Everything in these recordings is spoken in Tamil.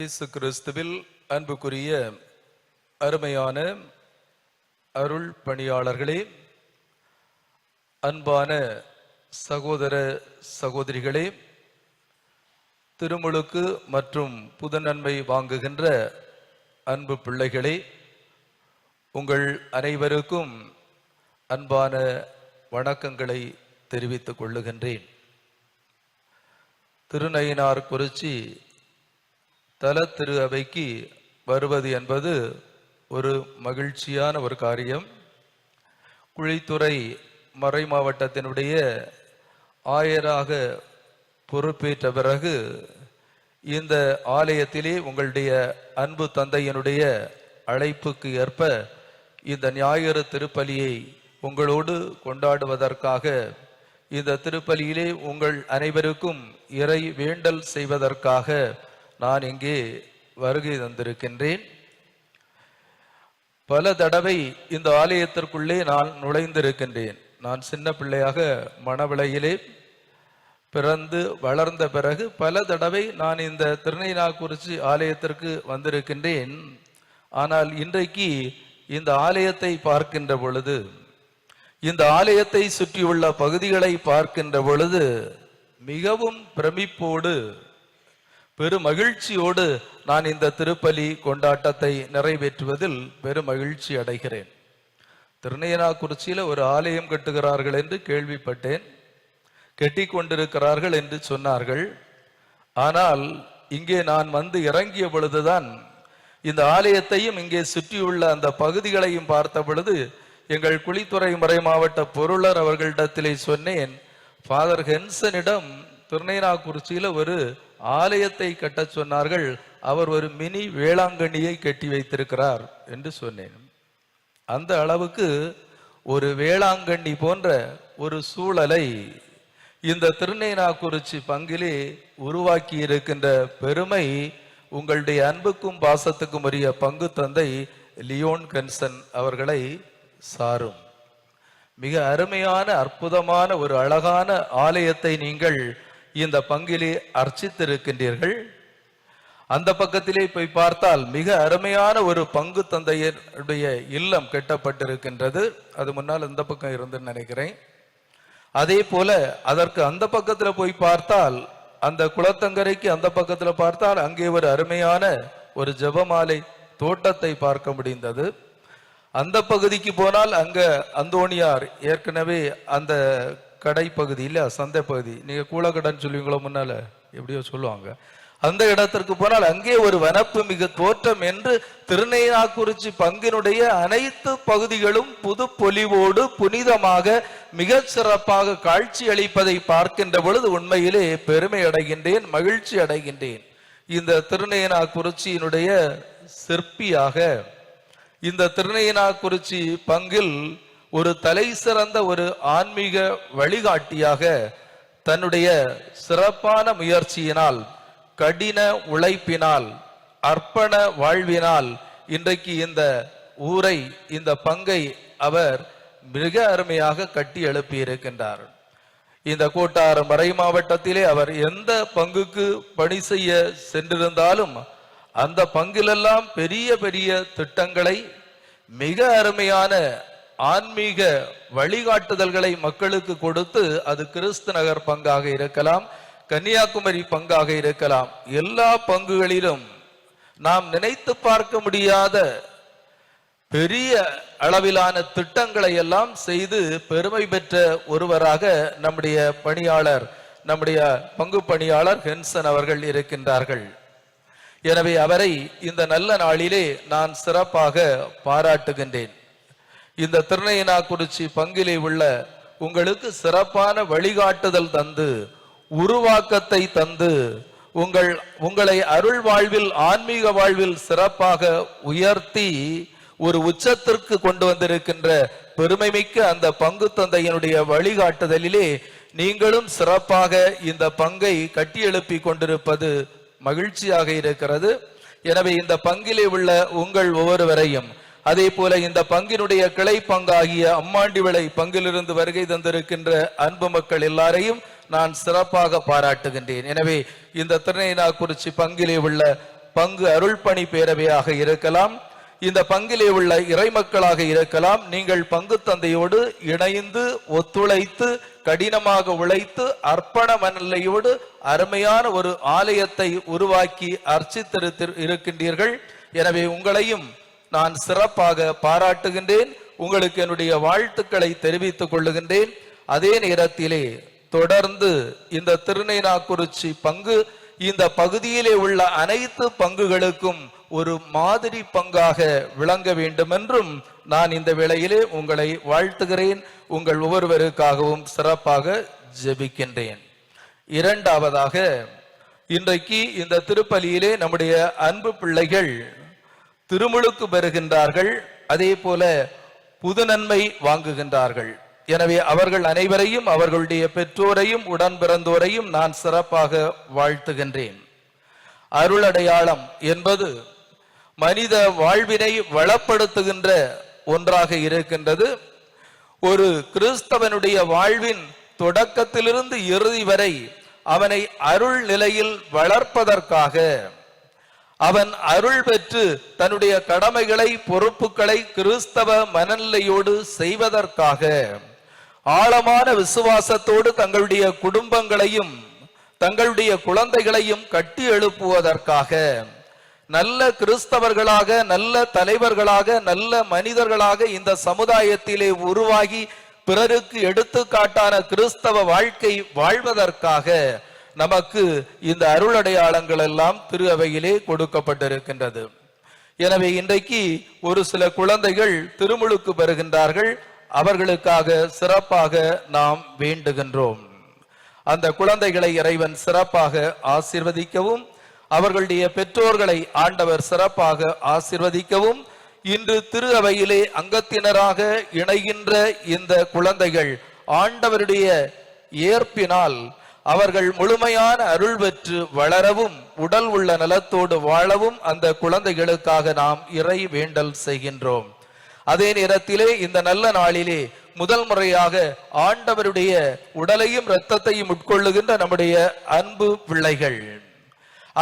இயேசு கிறிஸ்துவில் அன்புக்குரிய அருமையான அருள் பணியாளர்களே அன்பான சகோதர சகோதரிகளே திருமுழுக்கு மற்றும் புதநன்மை வாங்குகின்ற அன்பு பிள்ளைகளே உங்கள் அனைவருக்கும் அன்பான வணக்கங்களை தெரிவித்துக் கொள்ளுகின்றேன். திருநயினார் குறிச்சி தல திரு அவைக்கு வருவது என்பது ஒரு மகிழ்ச்சியான ஒரு காரியம். குழித்துறை மறை மாவட்டத்தினுடைய ஆயராக பொறுப்பேற்ற பிறகு இந்த ஆலயத்திலே உங்களுடைய அன்பு தந்தையினுடைய அழைப்புக்கு ஏற்ப இந்த ஞாயிறு திருப்பலியை உங்களோடு கொண்டாடுவதற்காக இந்த திருப்பலியிலே உங்கள் அனைவருக்கும் இறை வேண்டல் செய்வதற்காக நான் இங்கே வருகை தந்திருக்கின்றேன். பல தடவை இந்த ஆலயத்திற்குள்ளே நான் நுழைந்திருக்கின்றேன். நான் சின்ன பிள்ளையாக மணவிளையிலே பிறந்து வளர்ந்த பிறகு பல தடவை நான் இந்த திருநெய்நாக்குறிச்சி ஆலயத்திற்கு வந்திருக்கின்றேன். ஆனால் இன்றைக்கு இந்த ஆலயத்தை பார்க்கின்ற பொழுது இந்த ஆலயத்தை சுற்றியுள்ள பகுதிகளை பார்க்கின்ற பொழுது மிகவும் பிரமிப்போடு பெரும் மகிழ்ச்சியோடு நான் இந்த திருப்பலி கொண்டாட்டத்தை நிறைவேற்றுவதில் பெரும் மகிழ்ச்சி அடைகிறேன். திருநயனாக்குறிச்சியில் ஒரு ஆலயம் கட்டுகிறார்கள் என்று கேள்விப்பட்டேன். கெட்டி கொண்டிருக்கிறார்கள் என்று சொன்னார்கள். ஆனால் இங்கே நான் வந்து இறங்கிய பொழுதுதான் இந்த ஆலயத்தையும் இங்கே சுற்றியுள்ள அந்த பகுதிகளையும் பார்த்த பொழுது எங்கள் குளித்துறை மறை மாவட்ட பொருளர் அவர்களிடத்திலே சொன்னேன் ஃபாதர் ஹென்சனிடம் திருநெய்னாக்குறிச்சியில ஒரு ஆலயத்தை கட்டச் சொன்னார்கள் அவர் ஒரு மினி வேளாங்கண்ணியை கட்டி வைத்திருக்கிறார் என்று சொன்னேன். அந்த அளவுக்கு ஒரு வேளாங்கண்ணி போன்ற ஒரு சூழலை இந்த திருநெய்நாக்குறிச்சி பங்கிலே உருவாக்கி இருக்கின்ற பெருமை உங்களுடைய அன்புக்கும் பாசத்துக்கும் உரிய பங்கு தந்தை லியோன் கன்சன் அவர்களை சாரும். மிக அருமையான அற்புதமான ஒரு அழகான ஆலயத்தை நீங்கள் இந்த பங்கிலே அர்ச்சித்திருக்கின்றீர்கள். அந்த பக்கத்திலே போய் பார்த்தால் மிக அருமையான ஒரு பங்கு தந்தையருடைய இல்லம் கட்டப்பட்டிருக்கின்றது. அது முன்னால் இந்த பக்கம் இருந்து நினைக்கிறேன். அதே போல அதற்கு அந்த பக்கத்தில் போய் பார்த்தால் அந்த குளத்தங்கரைக்கு அந்த பக்கத்தில் பார்த்தால் அங்கே ஒரு அருமையான ஒரு ஜபமாலை தோட்டத்தை பார்க்க முடிந்தது. அந்த பகுதிக்கு போனால் அங்க அந்தோணியார் ஏற்கனவே அந்த கடை பகுதி இல்ல சந்தை பகுதி நீங்க கூலக்கடைன்னு சொல்லுவீங்களோ முன்னால? எப்படியோ சொல்லுவாங்க. அந்த இடத்திற்கு போனால் அங்கே ஒரு வனப்பு மிக தோற்றம் என்று திருநெய்னாக்குறிச்சி பங்கினுடைய அனைத்து பகுதிகளும் புது பொலிவோடு புனிதமாக மிக சிறப்பாக காட்சி அளிப்பதை பார்க்கின்ற பொழுது உண்மையிலே பெருமை அடைகின்றேன் மகிழ்ச்சி அடைகின்றேன். இந்த திருநெய்னாக்குறிச்சியினுடைய சிற்பியாக இந்த திருநெய்னாக்குறிச்சி பங்கில் ஒரு தலை சிறந்த ஒரு ஆன்மீக வழிகாட்டியாக தன்னுடைய சிறப்பான முயற்சியினால் கடின உழைப்பினால் அர்ப்பண வாழ்வினால் இன்றைக்கு இந்த ஊரை இந்த பங்கை அவர் மிக அருமையாக கட்டி எழுப்பியிருக்கின்றார் இந்த கோட்டாறு மறை மாவட்டத்திலே அவர் எந்த பங்குக்கு பணி செய்ய சென்றிருந்தாலும் அந்த பங்கிலெல்லாம் பெரிய பெரிய திட்டங்களை மிக அருமையான ஆன்மீக வழிகாட்டுதல்களை மக்களுக்கு கொடுத்து அது கிறிஸ்து நகர் பங்காக இருக்கலாம் கன்னியாகுமரி பங்காக இருக்கலாம். எல்லா பங்குகளிலும் நாம் நினைத்து பார்க்க முடியாத பெரிய அளவிலான திட்டங்களை எல்லாம் செய்து பெருமை பெற்ற ஒருவராக நம்முடைய பணியாளர் நம்முடைய பங்கு பணியாளர் ஹென்சன் அவர்கள் இருக்கின்றார்கள். எனவே அவரை இந்த நல்ல நாளிலே நான் சிறப்பாக பாராட்டுகின்றேன். இந்த திருநயினாக்குறிச்சி பங்கிலே உள்ள உங்களுக்கு சிறப்பான வழிகாட்டுதல் தந்து உருவாக்கத்தை தந்து உங்கள் உங்களை அருள் வாழ்வில் ஆன்மீக வாழ்வில் சிறப்பாக உயர்த்தி ஒரு உச்சத்திற்கு கொண்டு வந்திருக்கின்ற பெருமை மிக்க அந்த பங்கு தந்தையினுடைய வழிகாட்டுதலிலே நீங்களும் சிறப்பாக இந்த பங்கை கட்டியெழுப்பி கொண்டிருப்பது மகிழ்ச்சியாக இருக்கிறது. எனவே இந்த பங்கிலே உள்ள உங்கள் ஒவ்வொருவரையும் அதே போல இந்த பங்கினுடைய கிளை பங்காகிய அம்மாண்டி விளை பங்கிலிருந்து வருகை தந்திருக்கின்ற அன்பு மக்கள் எல்லாரையும் நான் சிறப்பாக பாராட்டுகின்றேன். எனவே இந்த திருநெய்னாக்குறிச்சி பங்கிலே உள்ள பங்கு அருள்பணி பேரவையாக இருக்கலாம் இந்த பங்கிலே உள்ள இறைமக்களாக இருக்கலாம் நீங்கள் பங்கு தந்தையோடு இணைந்து ஒத்துழைத்து கடினமாக உழைத்து அர்ப்பண மனநிலையோடு அருமையான ஒரு ஆலயத்தை உருவாக்கி அர்ச்சித்திருத்தி இருக்கின்றீர்கள். எனவே உங்களையும் நான் சிறப்பாக பாராட்டுகின்றேன். உங்களுக்கு என்னுடைய வாழ்த்துக்களை தெரிவித்துக் கொள்ளுகின்றேன். அதே நேரத்திலே தொடர்ந்து இந்த திருநெய்னாக்குறிச்சி பங்கு இந்த பகுதியிலே உள்ள அனைத்து பங்குகளுக்கும் ஒரு மாதிரி பங்காக விளங்க வேண்டும் என்றும் நான் இந்த வேளையிலே உங்களை வாழ்த்துகிறேன். உங்கள் ஒவ்வொருவருக்காகவும் சிறப்பாக ஜெபிக்கின்றேன். இரண்டாவதாக இன்றைக்கு இந்த திருப்பலியிலே நம்முடைய அன்பு பிள்ளைகள் திருமுழுக்கு பெறுகின்றார்கள் அதே போல புது நன்மை வாங்குகின்றார்கள். எனவே அவர்கள் அனைவரையும் அவர்களுடைய பெற்றோரையும் உடன் பிறந்தோரையும் நான் சிறப்பாக வாழ்த்துகின்றேன். அருளடையாளம் என்பது மனித வாழ்வினை வளப்படுத்துகின்ற ஒன்றாக இருக்கின்றது. ஒரு கிறிஸ்தவனுடைய வாழ்வின் தொடக்கத்திலிருந்து இறுதி வரை அவனை அருள் நிலையில் வளர்ப்பதற்காக அவன் அருள் பெற்று தன்னுடைய கடமைகளை பொறுப்புகளை கிறிஸ்தவ மனநிலையோடு செய்வதற்காக ஆழமான விசுவாசத்தோடு தங்களுடைய குடும்பங்களையும் தங்களுடைய குழந்தைகளையும் கட்டி எழுப்புவதற்காக நல்ல கிறிஸ்தவர்களாக நல்ல தலைவர்களாக நல்ல மனிதர்களாக இந்த சமுதாயத்திலே உருவாகி பிறருக்கு எடுத்துக்காட்டான கிறிஸ்தவ வாழ்க்கை வாழ்வதற்காக நமக்கு இந்த அருளடையாளங்கள் எல்லாம் திரு அவையிலே கொடுக்கப்பட்டிருக்கின்றது. எனவே இன்றைக்கு ஒரு சில குழந்தைகள் திருமுழுக்கு பெறுகின்றார்கள். அவர்களுக்காக சிறப்பாக நாம் வேண்டுகின்றோம். அந்த குழந்தைகளை இறைவன் சிறப்பாக ஆசிர்வதிக்கவும் அவர்களுடைய பெற்றோர்களை ஆண்டவர் சிறப்பாக ஆசிர்வதிக்கவும் இன்று திரு அவையிலே அங்கத்தினராக இணைகின்ற இந்த குழந்தைகள் ஆண்டவருடைய ஏற்பினால் அவர்கள் முழுமையான அருள் பெற்று வளரவும் உடல் உள்ள நலத்தோடு வாழவும் அந்த குழந்தைகளுக்காக நாம் இறை வேண்டல் செய்கின்றோம். அதே நேரத்திலே இந்த நல்ல நாளிலே முதல் முறையாக ஆண்டவருடைய உடலையும் இரத்தத்தையும் உட்கொள்ளுகின்ற நம்முடைய அன்பு பிள்ளைகள்.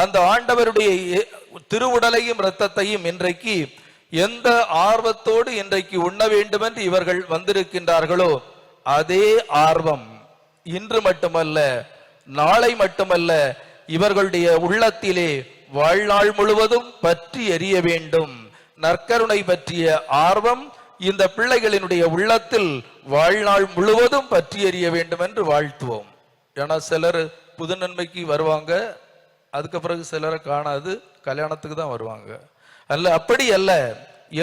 அந்த ஆண்டவருடைய திருவுடலையும் இரத்தத்தையும் இன்றைக்கு எந்த ஆர்வத்தோடு இன்றைக்கு உண்ண வேண்டும் என்று இவர்கள் வந்திருக்கின்றார்களோ அதே ஆர்வம். இன்று மட்டுமல்ல நாளை மட்டுமல்ல இவர்களுடைய உள்ளத்திலே வாழ்நாள் முழுவதும் பற்றி எரிய வேண்டும். நற்கருணை பற்றிய ஆர்வம் இந்த பிள்ளைகளினுடைய உள்ளத்தில் வாழ்நாள் முழுவதும் பற்றி எறிய வேண்டும் என்று வாழ்த்துவோம். ஏன்னா சிலர் புது நன்மைக்கு வருவாங்க அதுக்கு பிறகு சிலரை காணாது கல்யாணத்துக்கு தான் வருவாங்க. அல்ல அப்படி அல்ல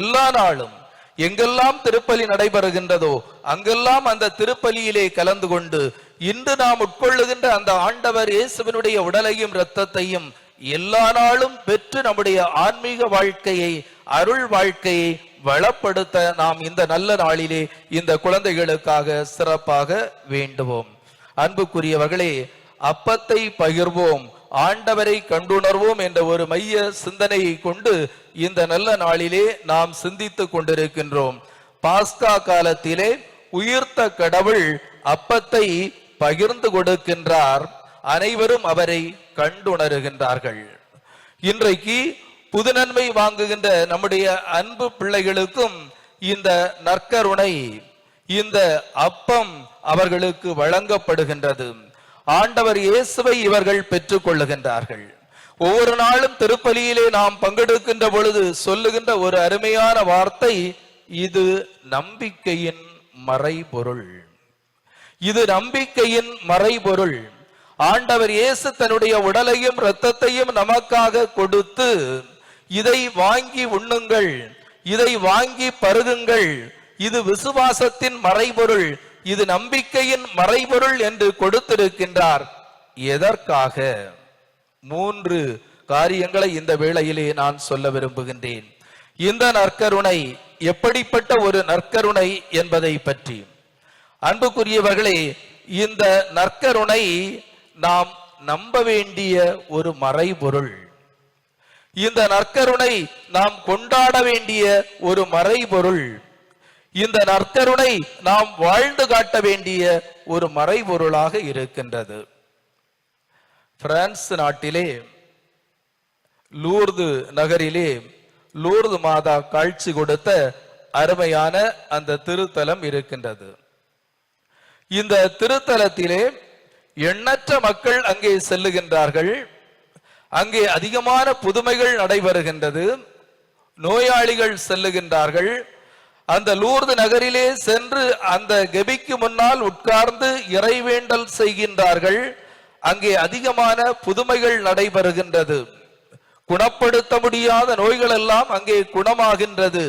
எல்லா நாளும் எங்கெல்லாம் திருப்பலி நடைபெறுகின்றதோ அங்கெல்லாம் அந்த திருப்பலியிலே கலந்து கொண்டு இன்று நாம் உட்கொள்ளுகின்ற அந்த ஆண்டவர் இயேசுவினுடைய உடலையும் இரத்தத்தையும் எல்லா நாளும் பெற்று நம்முடைய ஆன்மீக வாழ்க்கையை அருள் வாழ்க்கையை வளப்படுத்த நாம் இந்த நல்ல நாளிலே இந்த குழந்தைகளுக்காக சிறப்பாக வேண்டுவோம். அன்புக்குரியவர்களே அப்பத்தை பகிர்வோம். ஆண்டவரை கண்டுணர்வோம் என்ற ஒரு மைய சிந்தனையை கொண்டு இந்த நல்ல நாளிலே நாம் சிந்தித்துக் கொண்டிருக்கின்றோம். பாஸ்கா காலத்திலே உயிர்த்த கடவுள் அப்பத்தை பகிர்ந்து கொடுக்கின்றார். அனைவரும் அவரை கண்டுணருகின்றார்கள். இன்றைக்கு புதுநன்மை வாங்குகின்ற நம்முடைய அன்பு பிள்ளைகளுக்கும் இந்த நற்கருணை இந்த அப்பம் அவர்களுக்கு வழங்கப்படுகின்றது. ஆண்டவர் இயேசுவை இவர்கள் பெற்றுக் கொள்ளுகின்றார்கள் ஒவ்வொரு நாளும் திருப்பலியிலே நாம் பங்கெடுக்கின்ற பொழுது சொல்லுகின்ற ஒரு அருமையான வார்த்தை இது நம்பிக்கையின் மறைபொருள். இது நம்பிக்கையின் மறைபொருள். ஆண்டவர் இயேசு தன்னுடைய உடலையும் இரத்தத்தையும் நமக்காக கொடுத்து இதை வாங்கி உண்ணுங்கள் இதை வாங்கி பருகுங்கள் இது விசுவாசத்தின் மறைபொருள். இது நம்பிக்கையின் மறைபொருள் என்று கொடுத்திருக்கின்றார். எதற்காக? மூன்று காரியங்களை இந்த வேளையிலே நான் சொல்ல விரும்புகின்றேன். இந்த நற்கருணை எப்படிப்பட்ட ஒரு நற்கருணை என்பதை பற்றி. அன்புக்குரியவர்களே இந்த நற்கருணை நாம் நம்ப வேண்டிய ஒரு மறைபொருள். இந்த நற்கருணை நாம் கொண்டாட வேண்டிய ஒரு மறைபொருள். இந்த நற்கருணை நாம் வாழ்ந்து காட்ட வேண்டிய ஒரு மறைபொருளாக இருக்கின்றது. பிரான்ஸ் நாட்டிலே லூர்து நகரிலே லூர்து மாதா காட்சி கொடுத்த அருமையான அந்த திருத்தலம் இருக்கின்றது. இந்த திருத்தலத்திலே எண்ணற்ற மக்கள் அங்கே செல்லுகின்றார்கள். அங்கே அதிகமான புதுமைகள் நடைபெறுகின்றது. நோயாளிகள் செல்லுகின்றார்கள். அந்த லூர்து நகரிலே சென்று அந்த கெபிக்கு முன்னால் உட்கார்ந்து இறைவேண்டல் செய்கின்றார்கள். அங்கே அதிகமான புதுமைகள் நடைபெறுகின்றது. குணப்படுத்த முடியாத நோய்கள் எல்லாம் அங்கே குணமாகின்றது.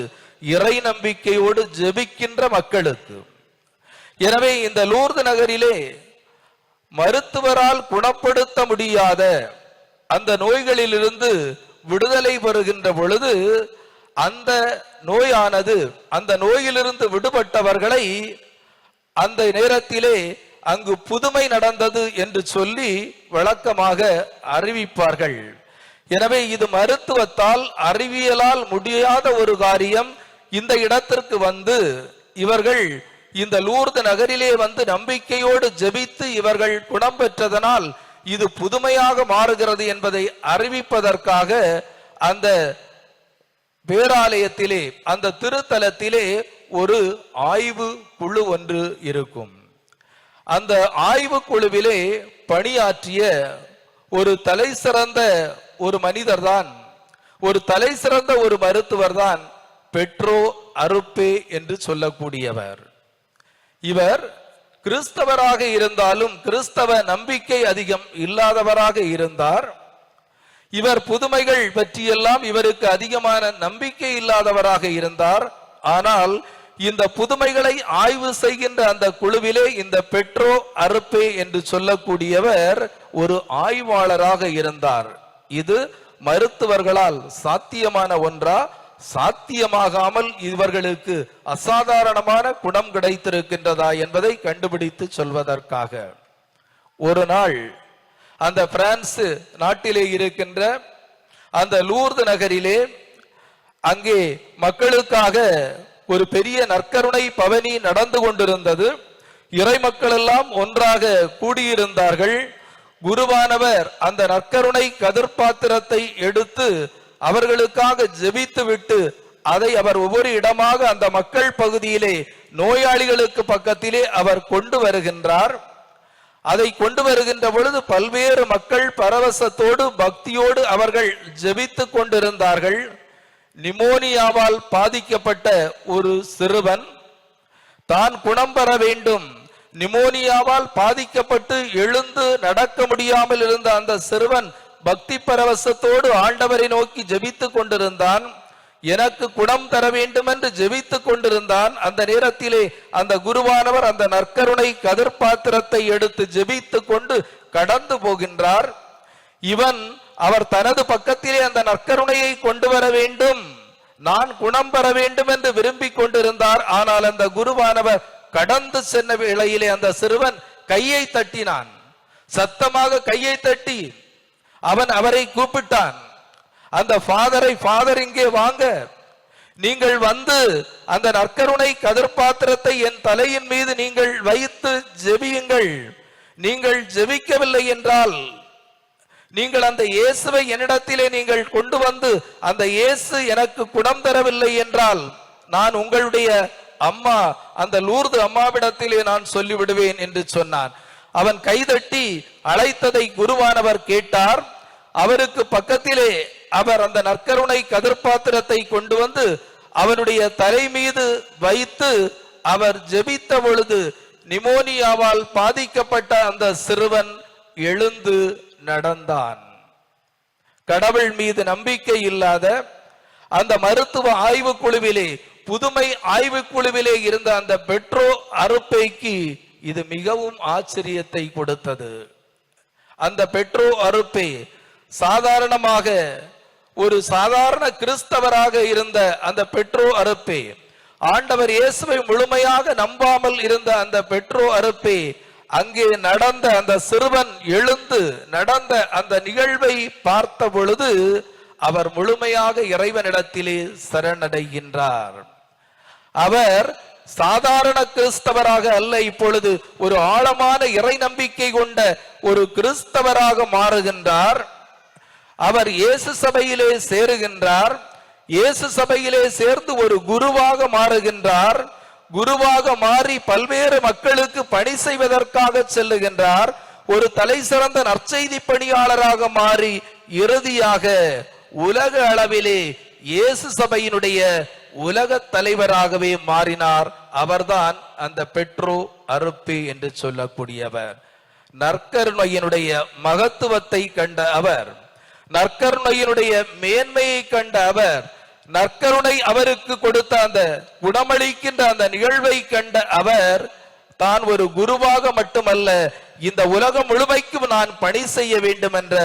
இறை நம்பிக்கையோடு ஜெபிக்கின்ற மக்களுக்கு. எனவே இந்த லூர்து நகரிலே மருத்துவரால் குணப்படுத்த முடியாத அந்த நோய்களிலிருந்து விடுதலை பெறுகின்ற பொழுது அந்த நோயானது அந்த நோயிலிருந்து விடுபட்டவர்களை அந்த நேரத்திலே அங்கு புதுமை நடந்தது என்று சொல்லி விளக்கமாக அறிவிப்பார்கள். எனவே இது மருத்துவத்தால் அறிவியலால் முடியாத ஒரு காரியம். இந்த இடத்திற்கு வந்து இவர்கள் இந்த லூர்து நகரிலே வந்து நம்பிக்கையோடு ஜெபித்து இவர்கள் குணம் பெற்றதனால் இது புதுமையாக மாறுகிறது என்பதை அறிவிப்பதற்காக அந்த பேராலயத்திலே அந்த திருத்தலத்திலே ஒரு ஆய்வு குழு ஒன்று இருக்கும். அந்த ஆய்வு குழுவிலே பணியாற்றிய ஒரு தலை சிறந்த ஒரு மனிதர் தான் ஒரு தலை சிறந்த ஒரு மருத்துவர் தான் பெட்ரோ அருப்பே என்று சொல்லக்கூடியவர். இவர் கிறிஸ்தவராக இருந்தாலும் கிறிஸ்தவ நம்பிக்கை அதிகம் இல்லாதவராக இருந்தார். இவர் புதுமைகள் பற்றியெல்லாம் இவருக்கு அதிகமான நம்பிக்கை இல்லாதவராக இருந்தார். ஆனால் இந்த புதுமைகளை ஆய்வு செய்கின்ற அந்த குழுவிலே இந்த பெட்ரோ அறுப்பே என்று சொல்லக்கூடியவர் ஒரு ஆய்வாளராக இருந்தார். இது மருத்துவர்களால் சாத்தியமான ஒன்றா? சாத்தியமாகாமல் இவர்களுக்கு அசாதாரணமான குணம் கிடைத்திருக்கின்றதா என்பதை கண்டுபிடித்து சொல்வதற்காக. ஒரு நாள் அந்த பிரான்ஸ் நாட்டிலே இருக்கின்ற அந்த லூர்து நகரிலே அங்கே மக்களுக்காக ஒரு பெரிய நற்கருணை பவனி நடந்து கொண்டிருந்தது. இறை மக்கள் எல்லாம் ஒன்றாக கூடியிருந்தார்கள். குருவானவர் அந்த நற்கருணை கதிர்பாத்திரத்தை எடுத்து அவர்களுக்காக ஜெபித்து விட்டு அதை அவர் ஒவ்வொரு இடமாக அந்த மக்கள் பகுதியிலே நோயாளிகளுக்கு பக்கத்திலே அவர் கொண்டு வருகின்றார். அதை கொண்டு வருகின்ற பொழுது பல்வேறு மக்கள் பரவசத்தோடு பக்தியோடு அவர்கள் ஜெபித்துக் கொண்டிருந்தார்கள். நிமோனியாவால் பாதிக்கப்பட்ட ஒரு சிறுவன் தான் குணம் பெற வேண்டும். நிமோனியாவால் பாதிக்கப்பட்டு எழுந்து நடக்க முடியாமல் இருந்த அந்த சிறுவன் பக்தி பரவசத்தோடு ஆண்டவரை நோக்கி ஜெபித்துக் கொண்டிருந்தான். எனக்கு குணம் தர வேண்டும் என்று ஜெபித்துக் கொண்டிருந்தான். அந்த நேரத்திலே அந்த குருவானவர் அந்த நற்கருணை கதிர்பாத்திரத்தை எடுத்து ஜெபித்துக் கொண்டு கடந்து போகின்றார். இவன் அவர் தனது பக்கத்திலே அந்த நற்கருணையை கொண்டு வர வேண்டும். நான் குணம் பெற வேண்டும் என்று விரும்பிக் கொண்டிருந்தார். ஆனால் அந்த குருவானவர் கடந்து சென்ற வேளையிலே அந்த சிறுவன் கையை தட்டினான். சத்தமாக கையை தட்டி அவன் அவரை கூப்பிட்டான். அந்த ஃபாதரை ஃபாதர் இங்கே வாங்க. நீங்கள் வந்து அந்த நற்கருணை கதிர்பாத்திரத்தை என் தலையின் மீது நீங்கள் வைத்து ஜெபியுங்கள். நீங்கள் ஜெபிக்கவில்லை என்றால் நீங்கள் அந்த இயேசுவை என்னிடத்திலே நீங்கள் கொண்டு வந்து அந்த இயேசு எனக்கு குணம் தரவில்லை என்றால் நான் உங்களுடைய அம்மா அந்த லூர்து அம்மாவிடத்திலே நான் சொல்லிவிடுவேன் என்று சொன்னான். அவன் கைதட்டி அழைத்ததை குருவானவர் கேட்டார். அவருக்கு பக்கத்திலே அவர் அந்த நற்கருணை கதிர்பாத்திரத்தை கொண்டு வந்து அவனுடைய தலை மீது வைத்து அவர் ஜெபித்த பொழுது நிமோனியாவால் பாதிக்கப்பட்ட அந்த சிறுவன் எழுந்து நடந்தான். கடவுள் மீது நம்பிக்கை இல்லாத அந்த மருத்துவ ஆய்வு குழுவிலே புதுமை ஆய்வு குழுவிலே இருந்த அந்த பெட்ரோ அறுப்பைக்கு இது மிகவும் ஆச்சரியத்தை கொடுத்தது. அந்த பெட்ரோ அறுப்பை சாதாரணமாக ஒரு சாதாரண கிறிஸ்தவராக இருந்த அந்த பெட்ரோ அறுப்பே ஆண்டவர் இயேசுவை முழுமையாக நம்பாமல் இருந்த அந்த பெட்ரோ அறுப்பே அங்கே நடந்த அந்த சிறுவன் எழுந்து நடந்த அந்த நிகழ்வை பார்த்த பொழுது அவர் முழுமையாக இறைவனிடத்திலே சரணடைகின்றார். அவர் சாதாரண கிறிஸ்தவராக அல்ல இப்பொழுது ஒரு ஆழமான இறை நம்பிக்கை கொண்ட ஒரு கிறிஸ்தவராக மாறுகின்றார். அவர் இயேசு சபையிலே சேருகின்றார். இயேசு சபையிலே சேர்ந்து ஒரு குருவாக மாறுகின்றார். குருவாக மாறி பல்வேறு மக்களுக்கு பணி செய்வதற்காக செல்லுகின்றார். ஒரு தலை சிறந்த நற்செய்தி பணியாளராக மாறி இறுதியாக உலக அளவிலே இயேசு சபையினுடைய உலக தலைவராகவே மாறினார். அவர்தான் அந்த பெட்ரோ அருப்பி என்று சொல்லக்கூடியவர். நற்கருணையினுடைய மகத்துவத்தை கண்ட அவர் நற்கருணையினுடைய மேன்மையை கண்ட அவர் நற்கருணை அவருக்கு கொடுத்த அந்த குணமளிக்கின்ற அந்த நிகழ்வை கண்ட அவர் தான் ஒரு குருவாக மட்டுமல்ல இந்த உலகம் முழுமைக்கும் நான் பணி செய்ய வேண்டும் என்ற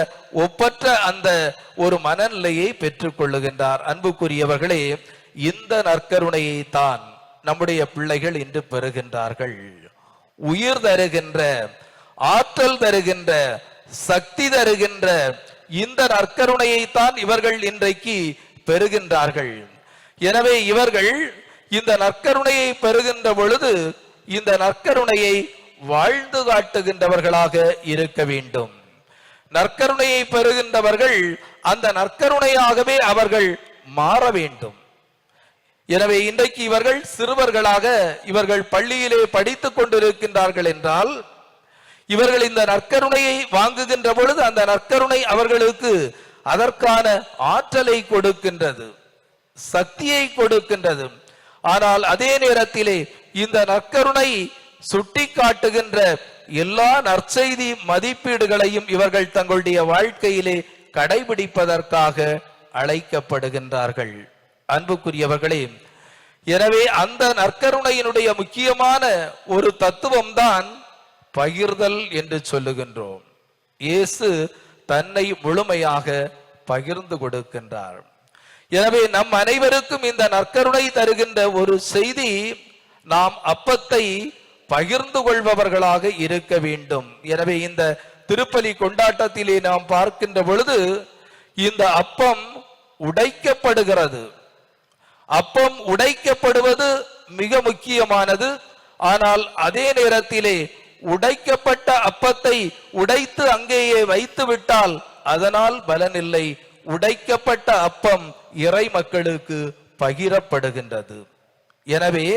ஒப்பற்ற அந்த ஒரு மனநிலையை பெற்றுக் கொள்ளுகின்றார். அன்புக்குரியவர்களே இந்த நற்கருணையை தான் நம்முடைய பிள்ளைகள் இன்று பெறுகின்றார்கள். உயிர் தருகின்ற ஆற்றல் தருகின்ற சக்தி தருகின்ற இந்த நற்கருணையைத்தான் இவர்கள் இன்றைக்கு பெறுகின்றார்கள். எனவே இவர்கள் இந்த நற்கருணையை பெறுகின்ற பொழுது இந்த நற்கருணையை வாழ்ந்து காட்டுகின்றவர்களாக இருக்க வேண்டும். நற்கருணையை பெறுகின்றவர்கள் அந்த நற்கருணையாகவே அவர்கள் மாற வேண்டும். எனவே இன்றைக்கு இவர்கள் சிறுவர்களாக இவர்கள் பள்ளியிலே படித்துக் கொண்டிருக்கின்றார்கள் என்றால் இவர்கள் இந்த நற்கருணையை வாங்குகின்ற பொழுது அந்த நற்கருணை அவர்களுக்கு அதற்கான ஆற்றலை கொடுக்கின்றது சக்தியை கொடுக்கின்றது. ஆனால் அதே நேரத்திலே இந்த நற்கருணை சுட்டி காட்டுகின்ற எல்லா நற்செய்தி மதிப்பீடுகளையும் இவர்கள் தங்களுடைய வாழ்க்கையிலே கடைபிடிப்பதற்காக அழைக்கப்படுகின்றார்கள். அன்புக்குரியவர்களே எனவே அந்த நற்கருணையினுடைய முக்கியமான ஒரு தத்துவம்தான் பகிர்தல் என்று சொல்லுகின்றோம். இயேசு தன்னை முழுமையாக பகிர்ந்து கொடுக்கின்றார். எனவே நம் அனைவருக்கும் இந்த நற்கருணை தருகின்ற ஒரு செய்தி நாம் அப்பத்தை பகிர்ந்து கொள்பவர்களாக இருக்க வேண்டும். எனவே இந்த திருப்பலி கொண்டாட்டத்திலே நாம் பார்க்கின்ற பொழுது இந்த அப்பம் உடைக்கப்படுகிறது. அப்பம் உடைக்கப்படுவது மிக முக்கியமானது. ஆனால் அதே நேரத்திலே உடைக்கப்பட்ட அப்பத்தை உடைத்து அங்கேயே வைத்து விட்டால் அதனால் பலனில்லை. உடைக்கப்பட்ட அப்பம் இறை மக்களுக்கு பகிரப்படுகின்றது. எனவே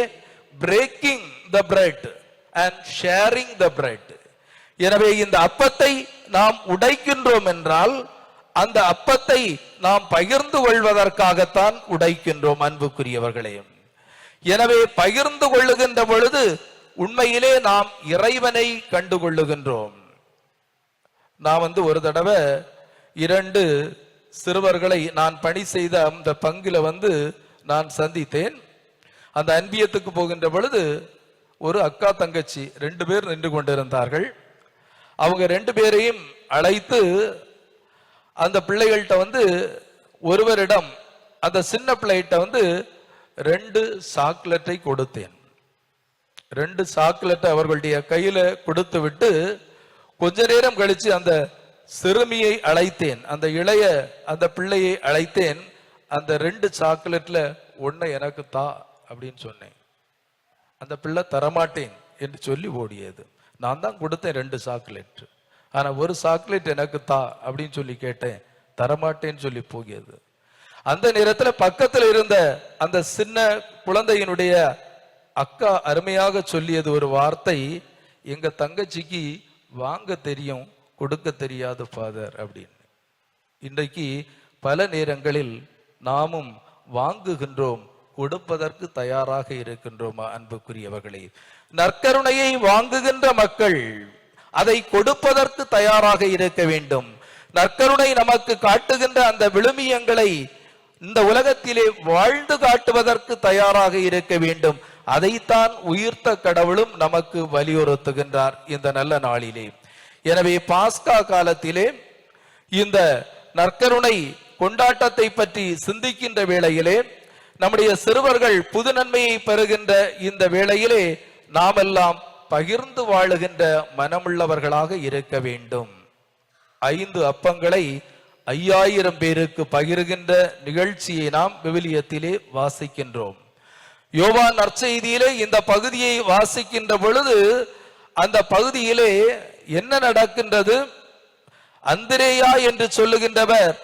breaking the bread and sharing the bread எனவே இந்த அப்பத்தை நாம் உடைக்கின்றோம் என்றால் அந்த அப்பத்தை நாம் பகிர்ந்து கொள்வதற்காகத்தான் உடைக்கின்றோம் அன்புக்குரியவர்களே. எனவே பகிர்ந்து கொள்ளுகின்ற பொழுது உண்மையிலே நாம் இறைவனை கண்டுகொள்ளுகின்றோம். நான் வந்து ஒரு தடவை இரண்டு சிறுவர்களை நான் பணி செய்த அந்த பங்கில வந்து நான் சந்தித்தேன். அந்த அன்பியத்துக்கு போகின்ற பொழுது ஒரு அக்கா தங்கச்சி ரெண்டு பேர் நின்று கொண்டிருந்தார்கள். அவங்க ரெண்டு பேரையும் அழைத்து அந்த பிள்ளைகள்கிட்ட வந்து ஒருவரிடம் அந்த சின்ன பிள்ளைகிட்ட வந்து ரெண்டு சாக்லேட்டை கொடுத்தேன். ரெண்டு சாக்லேட்டை அவர்களுடைய கையில கொடுத்து விட்டு கொஞ்ச நேரம் கழிச்சு அந்த சிறுமியை அழைத்தேன். அந்த இளைய அந்த பிள்ளையை அழைத்தேன். அந்த ரெண்டு சாக்லேட்ல ஒன்னை எனக்கு தா அப்படின்னு சொன்னேன். அந்த பிள்ளை தரமாட்டேன் என்று சொல்லி ஓடியது. நான் தான் கொடுத்தேன் ரெண்டு சாக்லேட் ஆனா ஒரு சாக்லேட் எனக்கு தா அப்படின்னு சொல்லி கேட்டேன். தரமாட்டேன்னு சொல்லி போகியது. அந்த நேரத்துல பக்கத்துல இருந்த அந்த சின்ன குழந்தையினுடைய அக்கா அருமையாக சொல்லியது ஒரு வார்த்தை எங்க தங்கச்சிக்கு வாங்க தெரியும் கொடுக்க தெரியாது ஃபாதர் அப்படின்னு. இன்றைக்கு பல நேரங்களில் நாமும் வாங்குகின்றோம் கொடுப்பதற்கு தயாராக இருக்கின்றோமா அன்புக்குரியவர்களே? நற்கருணையை வாங்குகின்ற மக்கள் அதை கொடுப்பதற்கு தயாராக இருக்க வேண்டும். நற்கருணை நமக்கு காட்டுகின்ற அந்த விழுமியங்களை இந்த உலகத்திலே வாழ்ந்து காட்டுவதற்கு தயாராக இருக்க வேண்டும். அதைத்தான் உயிர்த்த கடவுளும் நமக்கு வலியுறுத்துகின்றார் இந்த நல்ல நாளிலே. எனவே பாஸ்கா காலத்திலே இந்த நற்கருணை கொண்டாட்டத்தை பற்றி சிந்திக்கின்ற வேளையிலே நம்முடைய சிறுவர்கள் புது நன்மையை பெறுகின்ற இந்த வேளையிலே நாமெல்லாம் பகிர்ந்து வாழுகின்ற மனமுள்ளவர்களாக இருக்க வேண்டும். ஐந்து அப்பங்களை ஐயாயிரம் பேருக்கு பகிர்கின்ற நிகழ்ச்சியை நாம் விவிலியத்திலே வாசிக்கின்றோம். யோவான் நற்செய்தியிலே இந்த பகுதியை வாசிக்கின்ற பொழுது அந்த பகுதியிலே என்ன நடக்கின்றது? அந்திரேயா என்று சொல்லுகின்றவர்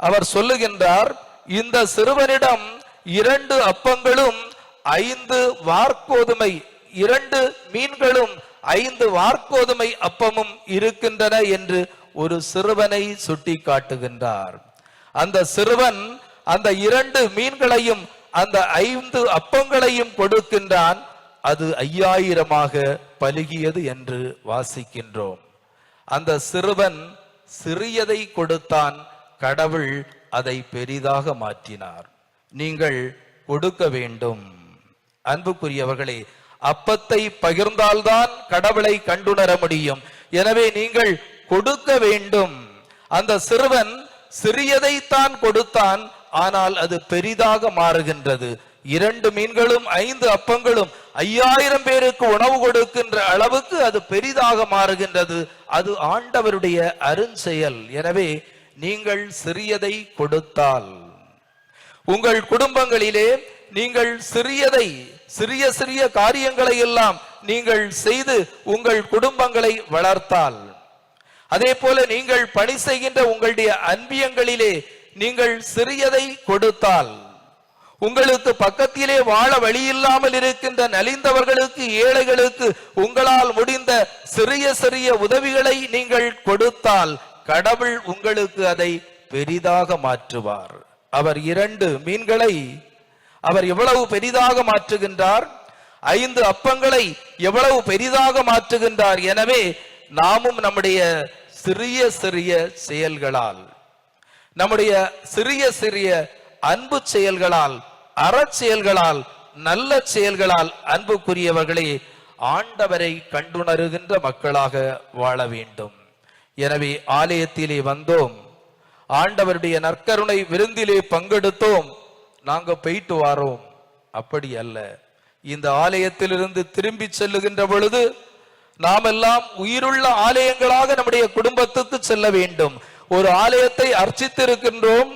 அவர் சொல்லுகின்றார் இந்த சிறுவனிடம் இரண்டு அப்பங்களும் ஐந்து வார்கோதுமை இரண்டு மீன்களும் ஐந்து வார்கோதுமை அப்பமும் இருக்கின்றன என்று ஒரு சிறுவனை சுட்டி காட்டுகின்றார் அந்த சிறுவன் அந்த இரண்டு மீன்களையும் அந்த ஐந்து அப்பங்களையும் கொடுக்கின்றான். அது ஐயாயிரமாக பலுகியது என்று வாசிக்கின்றோம். அந்த சிறுவன் சிறியதை கொடுத்தான். கடவுள் அதை பெரிதாக மாற்றினார். நீங்கள் கொடுக்க வேண்டும். அன்புக்குரியவர்களே அப்பத்தை பகிர்ந்தால்தான் கடவுளை கண்டுணர முடியும். எனவே நீங்கள் கொடுக்க வேண்டும். அந்த சிறுவன் சிறியதைத்தான் கொடுத்தான். ஆனால் அது பெரிதாக மாறுகின்றது. இரண்டு மீன்களும் ஐந்து அப்பங்களும் ஐயாயிரம் பேருக்கு உணவு கொடுக்கின்ற அளவுக்கு அது பெரிதாக மாறுகின்றது. அது ஆண்டவருடைய அருஞ்செயல். எனவே நீங்கள் சிறியதை கொடுத்தால். உங்கள் குடும்பங்களிலே நீங்கள் சிறியதை சிறிய சிறிய காரியங்களை எல்லாம் நீங்கள் செய்து உங்கள் குடும்பங்களை வளர்த்தால். அதே போல நீங்கள் பணி செய்கின்ற உங்களுடைய அன்பியங்களிலே நீங்கள் சிறியதை கொடுத்தால் உங்களுக்கு பக்கத்திலே வாழ வழியில்லாமல் இருக்கின்ற நலிந்தவர்களுக்கு ஏழைகளுக்கு உங்களால் முடிந்த சிறிய சிறிய உதவிகளை நீங்கள் கொடுத்தால் கடவுள் உங்களுக்கு அதை பெரிதாக மாற்றுவார். அவர் இரண்டு மீன்களை அவர் எவ்வளவு பெரிதாக மாற்றுகின்றார்? ஐந்து அப்பங்களை எவ்வளவு பெரிதாக மாற்றுகின்றார்? எனவே நாமும் நம்முடைய சிறிய சிறிய செயல்களால் நம்முடைய சிறிய சிறிய அன்பு செயல்களால் அறச்செயல்களால் நல்ல செயல்களால் அன்புக்குரியவர்களே ஆண்டவரை கண்டுணருகின்ற மக்களாக வாழ வேண்டும். எனவே ஆலயத்திலே வந்தோம். ஆண்டவருடைய நற்கருணை விருந்திலே பங்கெடுத்தோம். நாங்க போயிட்டு வாரோம். அப்படி அல்ல. இந்த ஆலயத்திலிருந்து திரும்பி செல்லுகின்ற பொழுது நாம் எல்லாம் உயிருள்ள ஆலயங்களாக நம்முடைய குடும்பத்துக்கு செல்ல வேண்டும். ஒரு ஆலயத்தை அர்ச்சித்திருக்கின்றோம்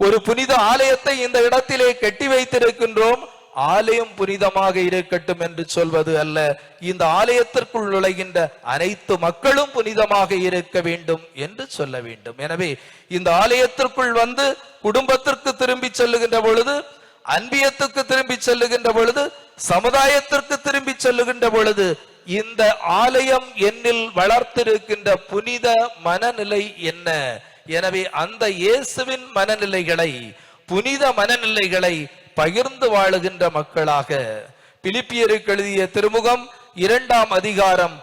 ஒரு புனித ஆலயத்தை இந்த இடத்திலே கட்டி வைத்திருக்கின்றோம் ஆலயம் புனிதமாக இருக்கட்டும் என்று சொல்வது அல்ல. இந்த ஆலயத்திற்குள் நுழைகின்ற அனைத்து மக்களும் புனிதமாக இருக்க வேண்டும் என்று சொல்ல வேண்டும். எனவே இந்த ஆலயத்திற்குள் வந்து குடும்பத்திற்கு திரும்பி செல்லுகின்ற பொழுது அன்பியத்துக்கு திரும்பி செல்லுகின்ற பொழுது சமுதாயத்திற்கு திரும்பி செல்லுகின்ற பொழுது இந்த ஆலயம் என்னில் வளர்த்திருக்கின்ற புனித மனநிலை என்ன? எனவே அந்த இயேசுவின் மனநிலைகளை புனித மனநிலைகளை பகிர்ந்து வாழுகின்ற மக்களாக. பிலிப்பியருக்கு எழுதிய திருமுகம் இரண்டாம் அதிகாரம்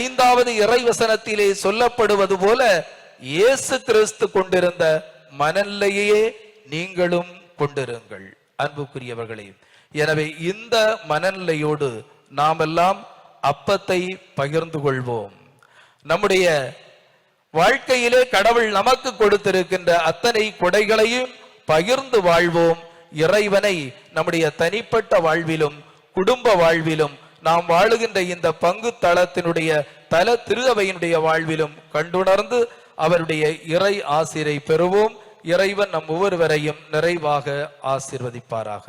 ஐந்தாவது இறைவசனத்திலே சொல்லப்படுவது போல இயேசு கிறிஸ்து கொண்டிருந்த மனநிலையே நீங்களும் கொண்டிருங்கள். அன்புக்குரியவர்களே எனவே இந்த மனநிலையோடு நாமெல்லாம் அப்பத்தை பகிர்ந்து கொள்வோம். நம்முடைய வாழ்க்கையிலே கடவுள் நமக்கு கொடுத்திருக்கின்ற அத்தனை கொடைகளையும் பகிர்ந்து வாழ்வோம். இறைவனை நம்முடைய தனிப்பட்ட வாழ்விலும் குடும்ப வாழ்விலும் நாம் வாழுகின்ற இந்த பங்கு தளத்தினுடைய தல திருதவையினுடைய வாழ்விலும் கண்டுணர்ந்து அவருடைய இறை ஆசிரை பெறுவோம். இறைவன் நம் ஒவ்வொருவரையும் நிறைவாக ஆசிர்வதிப்பாராக.